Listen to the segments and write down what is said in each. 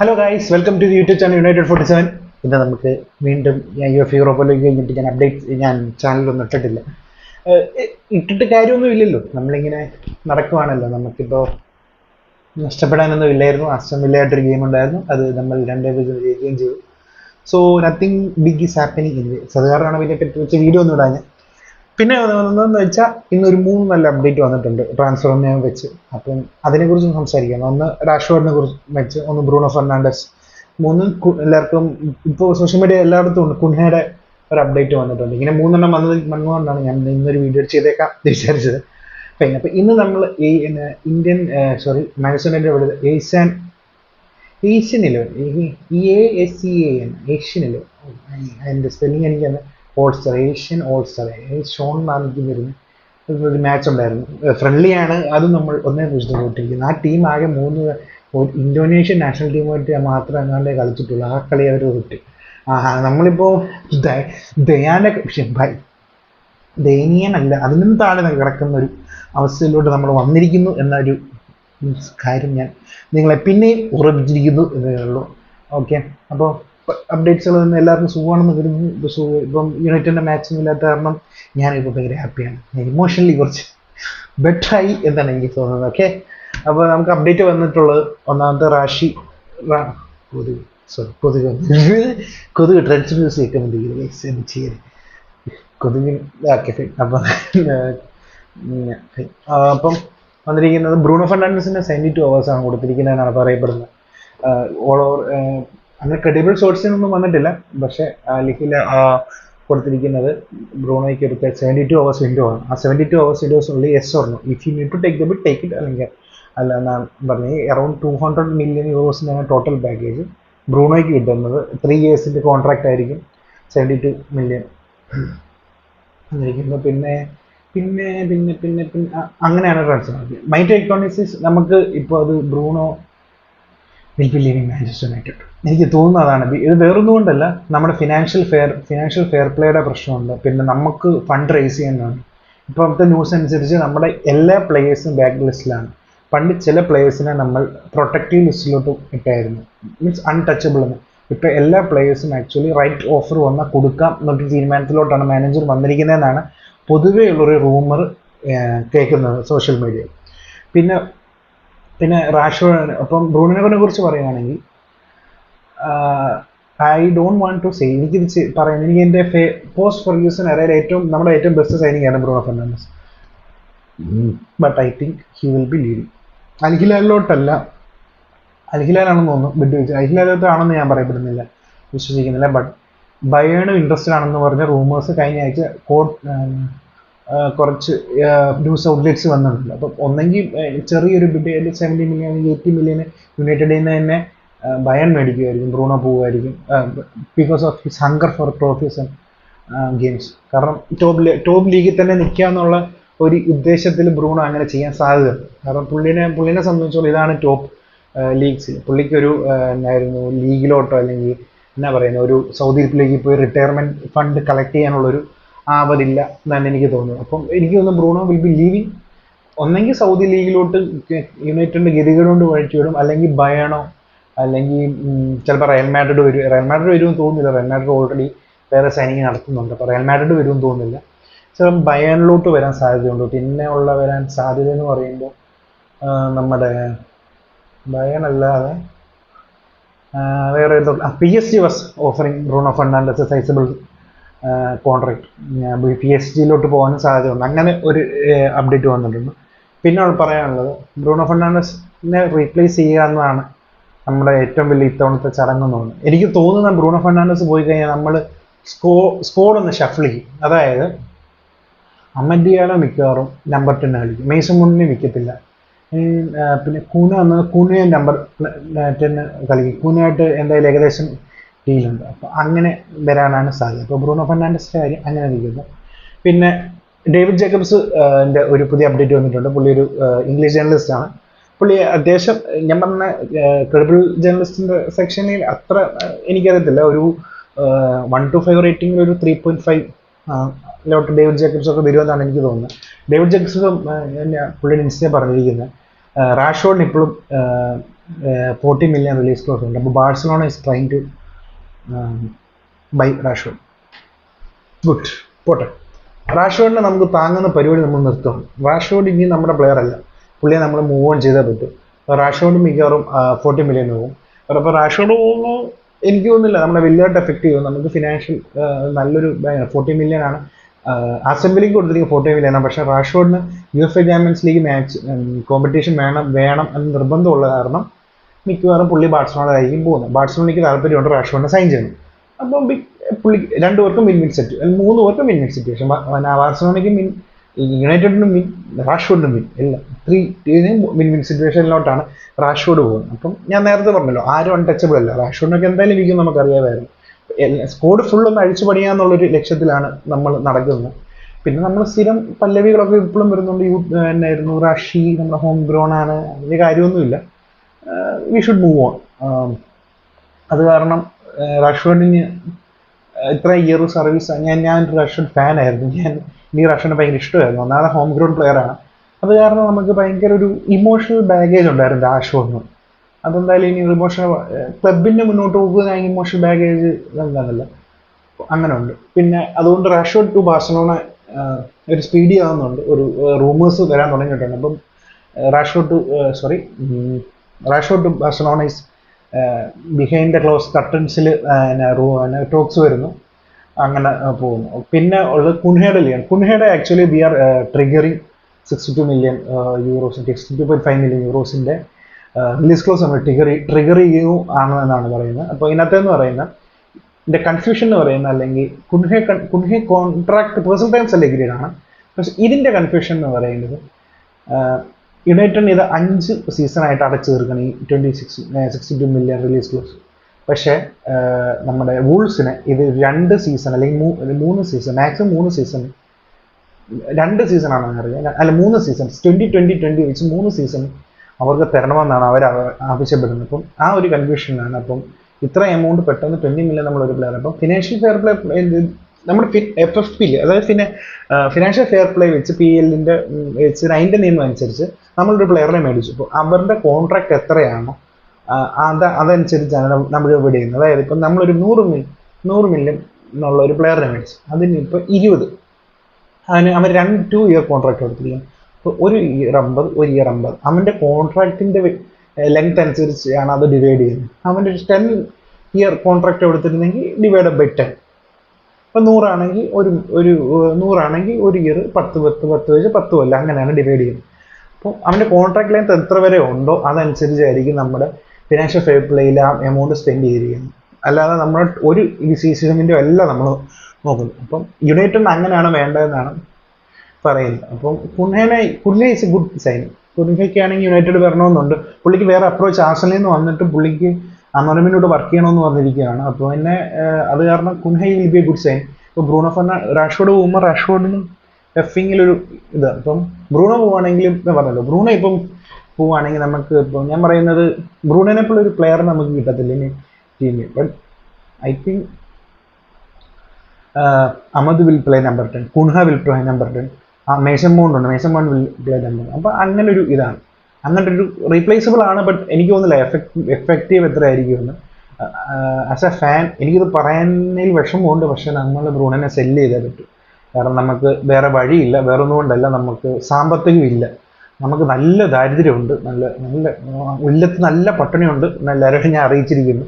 Hello guys welcome to YouTube channel United forty seven ഇന്ന് നമുക്ക് വീണ്ടും ഞാൻ യു എഫ് യൂറോപ്പിലേക്ക് കഴിഞ്ഞിട്ട് ഞാൻ അപ്ഡേറ്റ് ഞാൻ ചാനലൊന്നും ഇട്ടിട്ടില്ല. ഇട്ടിട്ട് കാര്യമൊന്നും ഇല്ലല്ലോ. നമ്മളിങ്ങനെ നടക്കുവാണല്ലോ. നമുക്കിപ്പോൾ നഷ്ടപ്പെടാനൊന്നും ഇല്ലായിരുന്നു. അസ്റ്റം ഇല്ലായിട്ടൊരു ഗെയിം ഉണ്ടായിരുന്നു. അത് നമ്മൾ രണ്ടേ പൂജ്യം ജയിക്കുകയും ചെയ്തു. So nothing big is happening in വെച്ച് വീഡിയോ ഒന്നും ഇടാൻ പിന്നെ ഒന്നെന്ന് വെച്ചാൽ ഇന്നൊരു മൂന്ന് നല്ല അപ്ഡേറ്റ് വന്നിട്ടുണ്ട്. ട്രാൻസ്ഫോർമിയെ വെച്ച്. അപ്പം അതിനെക്കുറിച്ച് സംസാരിക്കാം. ഒന്ന് രാഷ്വാഡിനെ കുറിച്ച് വെച്ച് ഒന്ന് ബ്രൂണോ ഫെർണാണ്ടസ് മൂന്ന് എല്ലാവർക്കും ഇപ്പോൾ സോഷ്യൽ മീഡിയ എല്ലായിടത്തും ഉണ്ട്. കുൻഹയുടെ ഒരു അപ്ഡേറ്റ് വന്നിട്ടുണ്ട്. ഇങ്ങനെ മൂന്നെണ്ണം വന്നത് വന്നുകൊണ്ടാണ് ഞാൻ ഇന്നൊരു വീഡിയോ ചെയ്തേക്കാം വിചാരിച്ചത്. പിന്നെ അപ്പം ഇന്ന് നമ്മൾ ഈ ഇന്ത്യൻ സോറി മാനേജ്മെന്റിന്റെ ഇവിടെ Asian Asian eleven E A S C N Asian eleven അതിന്റെ സ്പെല്ലിംഗ് എനിക്ക് all star Asian all star Sean വരുന്ന ഒരു മാച്ച് ഉണ്ടായിരുന്നു. ഫ്രണ്ട്ലി ആണ് അതും നമ്മൾ ഒന്നേ പൂജ്യത്തിൽ പോയിട്ടിരിക്കുന്നത് ആ ടീം ആകെ മൂന്ന് ഇന്തോനേഷ്യൻ നാഷണൽ ടീമായിട്ട് മാത്രം അങ്ങാണ്ടേ കളിച്ചിട്ടുള്ളൂ. ആ കളി അവർ തോറ്റ് ആ നമ്മളിപ്പോൾ ദയാന്റെ ദയനീയനല്ല. അതിനും താഴെ കിടക്കുന്ന ഒരു അവസ്ഥയിലോട്ട് നമ്മൾ വന്നിരിക്കുന്നു എന്നൊരു കാര്യം ഞാൻ നിങ്ങളെ പിന്നെയും ഉറപ്പിച്ചിരിക്കുന്നു എന്നേ ഉള്ളൂ. ഓക്കെ? അപ്പോൾ അപ്ഡേറ്റ്സുകൾ നിന്ന് എല്ലാവർക്കും സുഖമാണെന്ന് കരുതുന്നു. സുഖം ഇപ്പം യുണൈറ്റഡിന്റെ മാച്ചൊന്നും ഇല്ലാത്ത കാരണം ഞാനിപ്പോൾ ഭയങ്കര ഹാപ്പിയാണ് ഇമോഷണലി കുറച്ച് ബെറ്ററായി എന്നാണ് എനിക്ക് തോന്നുന്നത്. ഓക്കെ അപ്പോൾ നമുക്ക് അപ്ഡേറ്റ് വന്നിട്ടുള്ളത് ഒന്നാമത്തെ റാഷി കൊതുക് സോറി കൊതുക് കൊതുക് ട്രെൻഡ് ന്യൂസ് കേൾക്കുന്നുണ്ട് എന്ത് ചെയ്യരുത് കൊതുകിന് ഓക്കെ അപ്പം അപ്പം വന്നിരിക്കുന്നത് ബ്രൂണോ ഫെർണാണ്ടസിന് സെവന്റി ടു അവേഴ്സാണ് കൊടുത്തിരിക്കുന്നത് എന്നാണ് പറയപ്പെടുന്നത് ഓൾ ഓവർ അങ്ങനെ ക്രെഡിബിൾ സോഴ്സിൽ നിന്നും വന്നിട്ടില്ല. പക്ഷെ ലിഖിൽ കൊടുത്തിരിക്കുന്നത് ബ്രൂണോയ്ക്ക് ഒരു സെവന്റി ടു അവേഴ്സ് വിൻഡോ ആണ്. ആ സെവന്റി ടു അവേഴ്സ് വിൻഡോസ് ഉള്ളിൽ എസ് പറഞ്ഞു if you need to take the bit take it അല്ലെങ്കിൽ അല്ല എന്നാണ് പറഞ്ഞത് അറൌണ്ട് ടു ഹൺഡ്രഡ് മില്യൺ യൂറോസിന്റെ ടോട്ടൽ പാക്കേജ് ബ്രൂണോയ്ക്ക് കിട്ടുന്നത് ത്രീ ഇയേഴ്സിന്റെ കോൺട്രാക്റ്റ് ആയിരിക്കും. സെവന്റി ടു മില്യൺ എന്നിരിക്കുന്നു പിന്നെ പിന്നെ പിന്നെ പിന്നെ പിന്നെ അങ്ങനെയാണ് ട്രാൻസ്ഫർ മൈ എക്കോണിക്സിസ് നമുക്ക് ഇപ്പോൾ അത് Bruno will be leaving Manchester United എനിക്ക് തോന്നുന്നത് അതാണ്. ഇത് വേറൊന്നുകൊണ്ടല്ല നമ്മുടെ ഫിനാൻഷ്യൽ ഫെയർ ഫിനാൻഷ്യൽ ഫെയർ പ്ലേയുടെ പ്രശ്നമുണ്ട്. പിന്നെ നമുക്ക് ഫണ്ട് റേസ് ചെയ്യുന്നതാണ്. ഇപ്പോഴത്തെ ന്യൂസ് അനുസരിച്ച് നമ്മുടെ എല്ലാ പ്ലേയേഴ്സും ബാക്ക് ലിസ്റ്റിലാണ് പണ്ട് ചില പ്ലേയേഴ്സിനെ നമ്മൾ പ്രൊട്ടക്റ്റീവ് ലിസ്റ്റിലോട്ട് ഇട്ടായിരുന്നു. മീൻസ് അൺടച്ചബിൾ എന്ന്. ഇപ്പോൾ എല്ലാ പ്ലേയേഴ്സും ആക്ച്വലി റൈറ്റ് ഓഫർ വന്നാൽ കൊടുക്കാം എന്നൊരു തീരുമാനത്തിലോട്ടാണ് മാനേജർ വന്നിരിക്കുന്നതെന്നാണ് പൊതുവേ ഉള്ളൊരു റൂമർ കേൾക്കുന്നത് സോഷ്യൽ മീഡിയയിൽ പിന്നെ പിന്നെ റാഷോ അപ്പം ബ്രൂണിനെ കുറിച്ച് പറയുകയാണെങ്കിൽ I don't want to say എനിക്ക് പറയാൻ എനിക്ക് എന്റെ ഫേ പോസ്റ്റ് ഫെർഗ്യൂസൺ അതായത് ഏറ്റവും നമ്മുടെ ഏറ്റവും ബെസ്റ്റ് സൈനിങ് ആണ് Bruno Fernandes. But I think he will be leading അൽഹിലാലിലോട്ടല്ല അൽഹിലാലാണെന്ന് തോന്നുന്നു ബിഡ് വെച്ച് അൽഹിലാലോട്ടാണെന്ന് ഞാൻ പറയപ്പെടുന്നില്ല വിശ്വസിക്കുന്നില്ല. ബട്ട് ബയേണും ഇൻട്രസ്റ്റഡ് ആണെന്ന് പറഞ്ഞ റൂമേഴ്സ് കഴിഞ്ഞ ആഴ്ച കോട്ട് കുറച്ച് ന്യൂസ് ഔട്ട്ലെറ്റ്സ് വന്നിട്ടുണ്ട്. അപ്പം ഒന്നെങ്കിൽ ചെറിയൊരു ബിഡ് സെവന്റി മില്യൺ അല്ലെങ്കിൽ എയ്റ്റി മില്യൺ യുണൈറ്റഡ് നിന്ന് തന്നെ ബയൺ മേടിക്കുമായിരിക്കും Bruno പോവുമായിരിക്കും because of his hunger for trophies and games കാരണം ടോപ്പ് ടോപ്പ് ലീഗിൽ തന്നെ നിൽക്കുക എന്നുള്ള ഒരു ഉദ്ദേശത്തിൽ ബ്രൂണോ അങ്ങനെ ചെയ്യാൻ സാധ്യതയുണ്ട്. കാരണം പുള്ളിനെ പുള്ളിനെ സംബന്ധിച്ചോളം ഇതാണ് ടോപ്പ് ലീഗ്സ് പുള്ളിക്കൊരു എന്നായിരുന്നു ലീഗിലോട്ടോ അല്ലെങ്കിൽ എന്നാ പറയുന്നത് ഒരു സൗദി ലീഗിൽ പോയി റിട്ടയർമെന്റ് ഫണ്ട് കളക്ട് ചെയ്യാനുള്ളൊരു ആവതില്ല എന്നാണ് എനിക്ക് തോന്നുന്നത്. അപ്പം എനിക്ക് തോന്നുന്നു ബ്രൂണോ വിൽ ബി ലീവിങ്. ഒന്നെങ്കിൽ സൗദി ലീഗിലോട്ട് യുണൈറ്റഡിന്റെ വഴിച്ചു വിടും. അല്ലെങ്കിൽ ബയണോ? അല്ലെങ്കിൽ ചിലപ്പോൾ റയൽ മാഡ്രിഡ് വരും. റയൽ മാഡ്രിഡ് വരുമെന്ന് തോന്നുന്നില്ല. റയൽ മാഡ്രിഡ് ഓൾറെഡി വേറെ സൈനിങ് നടത്തുന്നുണ്ട്. അപ്പോൾ റയൽ മാഡ്രിഡ് വരുമെന്ന് തോന്നുന്നില്ല. ചിലപ്പോൾ ബയണിലോട്ട് വരാൻ സാധ്യതയുണ്ട്. പിന്നെ ഉള്ള വരാൻ സാധ്യത എന്ന് പറയുമ്പോൾ നമ്മുടെ ബയണല്ലാതെ വേറെ P S G was offering Bruno Fernandes sizeable contract P S ജിയിലോട്ട് പോകാനും സാധ്യതയുണ്ട് അങ്ങനെ ഒരു അപ്ഡേറ്റ് വന്നിട്ടുണ്ട്. പിന്നെ പറയാനുള്ളത് ബ്രൂണോ ഫെർണാണ്ടസിനെ റീപ്ലേസ് ചെയ്യുക എന്നതാണ് നമ്മുടെ ഏറ്റവും വലിയ ഇത്തവണത്തെ ചടങ്ങെന്ന് തോന്നുന്നു എനിക്ക് തോന്നുന്ന ബ്രൂണോ ഫെർണാണ്ടസ് പോയി കഴിഞ്ഞാൽ നമ്മൾ സ്കോ സ്കോഡ് ഒന്ന് ഷഫിൾ ചെയ്യും. അതായത് അമൻഡിയാലോ മിക്കവാറും നമ്പർ ടെൻ കളിക്കും. മേസം മുന്നിൽ വിൽക്കത്തില്ല പിന്നെ കൂന എന്നത് കൂനയെ നമ്പർ ടെൻ കളിക്കും. കൂനയായിട്ട് എന്തായാലും ഏകദേശം ഡീലുണ്ട് അപ്പോൾ അങ്ങനെ വരാനാണ് സാധ്യത. അപ്പോൾ ബ്രൂണോ ഫെർണാണ്ടസിന്റെ കാര്യം അങ്ങനെ നിൽക്കുന്നു. പിന്നെ ഡേവിഡ് ജേക്കബ്സ് ഒരു പുതിയ അപ്ഡേറ്റ് വന്നിട്ടുണ്ട്. പുള്ളി ഒരു ഇംഗ്ലീഷ് ജേർണലിസ്റ്റ് ആണ്. പുള്ളി അത്യാവശ്യം ഞാൻ പറഞ്ഞ ക്രെഡിബിൾ ജേർണലിസ്റ്റിന്റെ സെക്ഷനിൽ അത്ര എനിക്കറിയത്തില്ല. ഒരു വൺ ടു ഫൈവ് റേറ്റിംഗിൽ ഒരു three point five lot David Jacobs ഒക്കെ വരുമെന്നാണ് എനിക്ക് തോന്നുന്നത്. ഡേവിഡ് ജേക്കബ്സ് പുള്ളിയുടെ ഇൻസ്റ്റേ പറഞ്ഞിരിക്കുന്നത് റാഷോഡിന് ഇപ്പോഴും ഫോർട്ടി മില്യൺ റിലീസ് ക്ലോസ് ഉണ്ട്. അപ്പോൾ Barcelona is trying to buy റാഷോ good പോട്ടെ. റാഷ്ഫോർഡിനെ നമുക്ക് താങ്ങുന്ന പരിപാടി നമ്മൾ നിർത്തും. റാഷോഡ് ഇനി നമ്മുടെ പ്ലെയർ അല്ല. പുള്ളിയെ നമ്മൾ മൂവ് ഓൺ ചെയ്തേ പറ്റും. റാഷ്ഫോർഡ് മിക്കവാറും ഫോർട്ടി മില്യൺ പോകും അപ്പോൾ റാഷോഡ് പോകുന്നു. എനിക്ക് തോന്നുന്നില്ല. നമ്മളെ വലിയതായിട്ട് എഫക്റ്റ് ചെയ്യും. നമുക്ക് ഫിനാൻഷ്യൽ നല്ലൊരു ഫോർട്ടി മില്യൺ ആണ്. അസംബ്ലിക്ക് കൊടുത്തിരിക്കുന്ന ഫോർട്ടി മില്യൺ ആണ്. പക്ഷേ റാഷോഡിന് U F A Champions League match competition വേണം വേണം എന്ന് നിർബന്ധമുള്ള കാരണം മിക്കവാറും പുള്ളി ബാഴ്സലോണയിലായിരിക്കും പോകുന്നത്. ബാഴ്സലോണയ്ക്ക് താല്പര്യമുണ്ട് റാഷ്ഫോർഡിനെ സൈൻ ചെയ്യുന്നു അപ്പം പുള്ളി രണ്ടു പേർക്കും മിൻ മിൻ സെറ്റ് മൂന്ന് പേർക്കും മിൻ മിൻ സിറ്റുവേഷൻ ബാഴ്സലോണയ്ക്കും മിൻ യുണൈറ്റഡിനും മിൻ റാഷ്ഫോർഡിനും മിൻ എല്ലാം ത്രീ ടീമിനും മിൻ മിൻ സിറ്റുവേഷനിലോട്ടാണ് റാഷ്ഫോർഡ് പോകുന്നത്. അപ്പം ഞാൻ നേരത്തെ പറഞ്ഞല്ലോ ആരും അൺടച്ചബിൾ അല്ല. റാഷ്ഫോർഡിനൊക്കെ എന്തായാലും ഇരിക്കും നമുക്കറിയാമായിരുന്നു. സ്കോഡ് ഫുൾ ഒന്ന് അഴിച്ചു പണിയുക എന്നുള്ളൊരു ലക്ഷ്യത്തിലാണ് നമ്മൾ നടക്കുന്നത്. പിന്നെ നമ്മൾ സ്ഥിരം പല്ലവികളൊക്കെ ഇപ്പോഴും വരുന്നുണ്ട്. യൂ എന്നായിരുന്നു റാഷി നമ്മുടെ ഹോം ഗ്രോൺ ആണ്. വലിയ കാര്യമൊന്നുമില്ല. വി ഷുഡ് മൂവ് ഓൺ അത് കാരണം റഷ്വർഡിന് ഇത്ര ഇയർ സർവീസ് ഞാൻ ഞാൻ റഷ്യൻ ഫാനായിരുന്നു ഞാൻ ഈ റഷ്യനെ ഭയങ്കര ഇഷ്ടമായിരുന്നു. ഒന്നാമത് ഹോം ഗ്രൗണ്ട് പ്ലെയറാണ് അത് കാരണം നമുക്ക് ഭയങ്കര ഒരു ഇമോഷണൽ ബാഗേജ് ഉണ്ടായിരുന്നു രാഷ്വർഡിന് അതെന്തായാലും ഇനി ഇമോഷണൽ ക്ലബിന്റെ മുന്നോട്ട് പോകുന്ന ഇമോഷണൽ ബാഗേജ് എന്താണല്ല അങ്ങനെ ഉണ്ട് പിന്നെ അതുകൊണ്ട് റാഷ്വർഡ് ടു ബാഴ്സലോണ ഒരു സ്പീഡി ആവുന്നുണ്ട്. ഒരു റൂമേഴ്സ് വരാൻ തുടങ്ങിയിട്ടുണ്ട്. അപ്പം Rashford to sorry Rashford Barcelona is behind the close കട്ടൻസിൽ talks വരുന്നു. അങ്ങനെ ആ, പോകുന്നു. പിന്നെ ഉള്ളത് കുൻഹയുടെ ലിയാണ് കുൻഹയുടെ actually we are triggering sixty two million euros sixty two point five million യൂറോസിന്റെ release clause നമ്മൾ ട്രിഗർ ട്രിഗർ ചെയ്യൂ ആണ് എന്നാണ് പറയുന്നത്. അപ്പോൾ ഇതിനകത്തെന്ന് പറയുന്ന ഇതിന്റെ കൺഫ്യൂഷൻ എന്ന് പറയുന്നത് അല്ലെങ്കിൽ Cunha Cunha contract personal times അല്ല agreed ആണ്. പക്ഷെ ഇതിന്റെ കൺഫ്യൂഷൻ എന്ന് പറയുന്നത് യുണൈറ്റഡിന് ഇത് അഞ്ച് സീസണായിട്ട് അടച്ചു തീർക്കണം ഈ twenty six sixty two million release clause പക്ഷേ നമ്മുടെ വൂൾസിന് ഇത് രണ്ട് സീസൺ അല്ലെങ്കിൽ മൂന്ന് സീസൺ മാക്സിമം മൂന്ന് സീസൺ രണ്ട് സീസൺ ആണെന്ന് അറിയാം. അല്ല മൂന്ന് സീസൺ ട്വന്റി ട്വന്റി ട്വന്റി വെച്ച് മൂന്ന് സീസൺ അവർക്ക് തരണമെന്നാണ് അവർ ആവശ്യപ്പെടുന്നത്. അപ്പം ആ ഒരു കൺഫ്യൂഷനാണ് അപ്പം ഇത്ര എമൗണ്ട് പെട്ടെന്ന് ട്വന്റി മില്യൺ നമ്മൾ ഒരു പ്ലെയർ അപ്പം ഫിനാൻഷ്യൽ ഫെയർ പ്ലേ നമ്മുടെ എഫ് എഫ് പിയിൽ അതായത് പിന്നെ ഫിനാൻഷ്യൽ ഫെയർ പ്ലേ വെച്ച് പി എല്ലിന്റെ വെച്ച് അതിന്റെ നിയമം അനുസരിച്ച് നമ്മളൊരു പ്ലെയറിനെ മേടിച്ചു. ഇപ്പോൾ അവരുടെ കോൺട്രാക്ട് എത്രയാണോ അത് അതനുസരിച്ചാണ് നമ്മൾ ഇവിടെ ചെയ്യുന്നത് അതായത് ഇപ്പം നമ്മളൊരു നൂറ് മിൽ നൂറ് മില്യൺ എന്നുള്ള ഒരു പ്ലെയറിനെ മേടിച്ചു. അതിന് ഇപ്പോൾ ഇരുപത്. അതിന് അവൻ രണ്ട് ടു ഇയർ കോൺട്രാക്ട് കൊടുത്തിരിക്കും അപ്പോൾ ഒരു ഇയർ അമ്പത് ഒരു ഇയർ അമ്പത്. അവന്റെ കോൺട്രാക്റ്റിന്റെ ലെങ്ത് അനുസരിച്ചാണ് അത് ഡിവൈഡ് ചെയ്യുന്നത്. അവന്റെ ഒരു ടെൻ ഇയർ കോൺട്രാക്ട് കൊടുത്തിരുന്നെങ്കിൽ ഡിവൈഡ് ബൈ ടെൻ ഇപ്പം നൂറാണെങ്കിൽ ഒരു ഒരു നൂറാണെങ്കിൽ ഒരു ഇയർ പത്ത് പത്ത് പത്ത് വെച്ച് പത്ത് കൊല്ലം അങ്ങനെയാണ് ഡിവൈഡ് ചെയ്യുന്നത്. അപ്പോൾ അവന്റെ കോൺട്രാക്ട് ലെങ്ത് എത്ര വരെ ഉണ്ടോ അതനുസരിച്ചായിരിക്കും നമ്മുടെ ഫിനാൻഷ്യൽ ഫെയർ പ്ലേയിൽ ആ എമൗണ്ട് സ്പെൻഡ് ചെയ്തിരിക്കുന്നത്. അല്ലാതെ നമ്മൾ ഒരു ഈ സീസണിന്റെ അല്ല നമ്മൾ നോക്കുന്നത് അപ്പം യുണൈറ്റഡ് അങ്ങനെയാണ് വേണ്ടതെന്നാണ് പറയുന്നത്. അപ്പം കുൻഹേനെ പുള്ളി ഇസ് എ ഗുഡ് സൈൻ കുൻഹയ്ക്കാണെങ്കിൽ യുണൈറ്റഡ് വരണമെന്നുണ്ട്. പുള്ളിക്ക് വേറെ അപ്രോച്ച് ആർസലിൽ നിന്ന് വന്നിട്ട് പുള്ളിക്ക് അമറമിനോട് വർക്ക് ചെയ്യണമെന്ന് പറഞ്ഞിരിക്കുകയാണ്. അപ്പോൾ പിന്നെ അത് കാരണം Cunha will be a good sign ഇപ്പോൾ ബ്രൂണോ ഫെർണാ റാഷ്ഫോർഡ് പോകുമ്പോൾ റാഷ്ഫോർഡിനും എഫിങ്ങിലൊരു ഇത്. ഇപ്പം ബ്രൂണോ പോവുകയാണെങ്കിലും ഞാൻ പറഞ്ഞല്ലോ ബ്രൂണോ ഇപ്പം പോവുകയാണെങ്കിൽ നമുക്ക് ഇപ്പം ഞാൻ പറയുന്നത് ബ്രൂണോനെ പോലെ ഒരു പ്ലെയർ നമുക്ക് കിട്ടത്തില്ല ഇനി ടീമിൽ but I think Amad will play number ten Cunha will play number ten ആ Mason മോണ്ടുണ്ട് Mason Mount will play number അപ്പോൾ അങ്ങനെ ഒരു ഇതാണ്. അങ്ങനത്തെ ഒരു റീപ്ലേസബിൾ ആണ് ബട്ട് എനിക്ക് തോന്നുന്നില്ല എഫക്ട് എഫക്റ്റീവ് എത്ര ആയിരിക്കുമെന്ന് ആസ് എ ഫാൻ എനിക്കിത് പറയുന്നതിൽ വിഷമമുണ്ട്. പക്ഷേ നമ്മൾ ബ്രൂണനെ സെല്ല് ചെയ്തേ പറ്റും. കാരണം നമുക്ക് വേറെ വഴിയില്ല വേറെ ഒന്നും കൊണ്ടല്ല നമുക്ക് സാമ്പത്തികം ഇല്ല നമുക്ക് നല്ല ദാരിദ്ര്യമുണ്ട് നല്ല നല്ല ഉല്ലത്ത് നല്ല പട്ടിണിയുണ്ട് എല്ലാവരും ഞാൻ അറിയിച്ചിരിക്കുന്നു.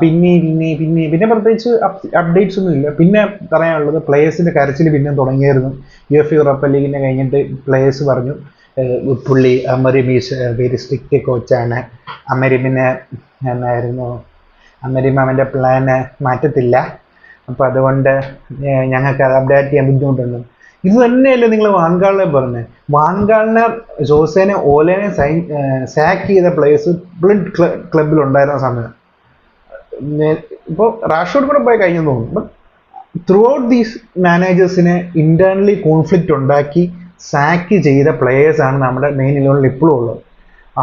പിന്നെ പിന്നെ പിന്നെ പിന്നെ പ്രത്യേകിച്ച് അപ്ഡേറ്റ്സ് ഒന്നും ഇല്ല. പിന്നെ പറയാനുള്ളത് പ്ലേയേഴ്സിന്റെ കരച്ചിൽ പിന്നെ തുടങ്ങിയായിരുന്നു. യു എഫ് യൂറോപ്പ ലീഗിനെ കഴിഞ്ഞിട്ട് പ്ലേയേഴ്സ് പറഞ്ഞു പുള്ളി അമരിം ഈസ് വെരി സ്ട്രിക്റ്റ് കോച്ചാണ് അമരിമിനെ എന്നായിരുന്നു അമരിം അവന്റെ പ്ലാന് മാറ്റത്തില്ല. അപ്പം അതുകൊണ്ട് ഞങ്ങൾക്ക് അത് അപ്ഡേറ്റ് ചെയ്യാൻ ബുദ്ധിമുട്ടുണ്ട്. ഇത് തന്നെയല്ലേ നിങ്ങൾ വാൻകാളിനെ പറഞ്ഞത് വാൻകാളിനെ ജോസേനെ ഓലേനെ സൈൻ സാക്ക് ചെയ്ത പ്ലേയേഴ്സ് ബ്ലഡ് ക്ലബിൽ ഉണ്ടായിരുന്ന സമയം. ഇപ്പോൾ റാഷോഡ് കൂടെ പോയി കഴിഞ്ഞു തോന്നുന്നു. ബട്ട് ത്രൂ ഔട്ട് ദീസ് മാനേജേഴ്സിനെ ഇന്റേണലി കോൺഫ്ലിക്റ്റ് ഉണ്ടാക്കി സാക്ക് ചെയ്ത ആണ് നമ്മുടെ മെയിൻ ഇലവനിൽ ഇപ്പോഴും ഉള്ളത്.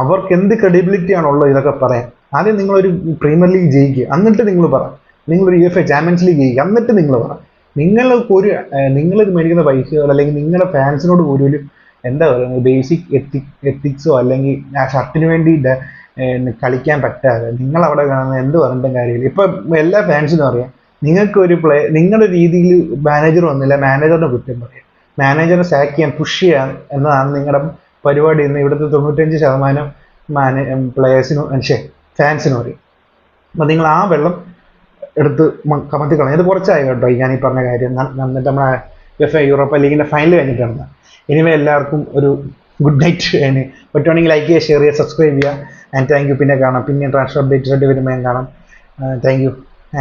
അവർക്ക് എന്ത് ക്രെഡിബിലിറ്റി ആണുള്ളത് ഇതൊക്കെ പറയാൻ. ആദ്യം നിങ്ങളൊരു പ്രീമിയർ ലീഗ് ജയിക്കുക എന്നിട്ട് നിങ്ങൾ പറ. നിങ്ങളൊരു U F A champions league ജയിക്കുക. എന്നിട്ട് നിങ്ങൾ പറ. നിങ്ങൾക്ക് ഒരു നിങ്ങൾ മേടിക്കുന്ന പൈസകൾ അല്ലെങ്കിൽ നിങ്ങളുടെ ഫാൻസിനോട് പോലും ഒരു എന്താ പറയുക ബേസിക് എത്തി എത്തിക്സോ അല്ലെങ്കിൽ ആ ഷർട്ടിന് വേണ്ടി കളിക്കാൻ പറ്റാതെ നിങ്ങൾ അവിടെ കാണുന്ന എന്ത് പറഞ്ഞിട്ടും കാര്യമില്ല. ഇപ്പൊ എല്ലാ ഫാൻസിനും അറിയാം. നിങ്ങൾക്ക് ഒരു പ്ലേ നിങ്ങളുടെ രീതിയിൽ മാനേജർ വന്നില്ല മാനേജറിനെ കുറ്റം പറയാം. മാനേജറിനെ സാക്ക് ചെയ്യാൻ പുഷ് ചെയ്യാൻ എന്നതാണ് നിങ്ങളുടെ പരിപാടി എന്ന് ഇവിടുത്തെ തൊണ്ണൂറ്റഞ്ച് ശതമാനം മാനേ പ്ലേയേഴ്സിനും പക്ഷേ ഫാൻസിനും അറിയാം. അപ്പം നിങ്ങൾ ആ വെള്ളം എടുത്ത് കമത്തി കളഞ്ഞു. ഇത് കുറച്ചായി കേട്ടോ ഞാൻ ഈ പറഞ്ഞ കാര്യം. എന്നിട്ട് നമ്മുടെ എഫ് എ യൂറോപ്പ ലീഗിന്റെ ഫൈനൽ കഴിഞ്ഞിട്ടാണ് ഇനിമേ എല്ലാവർക്കും ഒരു ഗുഡ് നൈറ്റ് അതിന് പറ്റുവാണെങ്കിൽ ലൈക്ക് ചെയ്യുക ഷെയർ ചെയ്യുക സബ്സ്ക്രൈബ് ചെയ്യുക. ആൻഡ് താങ്ക് യു പിന്നെ കാണാം. പിന്നെ ട്രാൻസ്ഫർ അപ്ഡേറ്റ്സ് ആയിട്ട് വരുമ്പോൾ ഞാൻ കാണാം thank you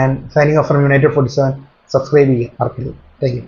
and signing off from United forty seven subscribe ചെയ്യുക മറക്കില്ല താങ്ക് യു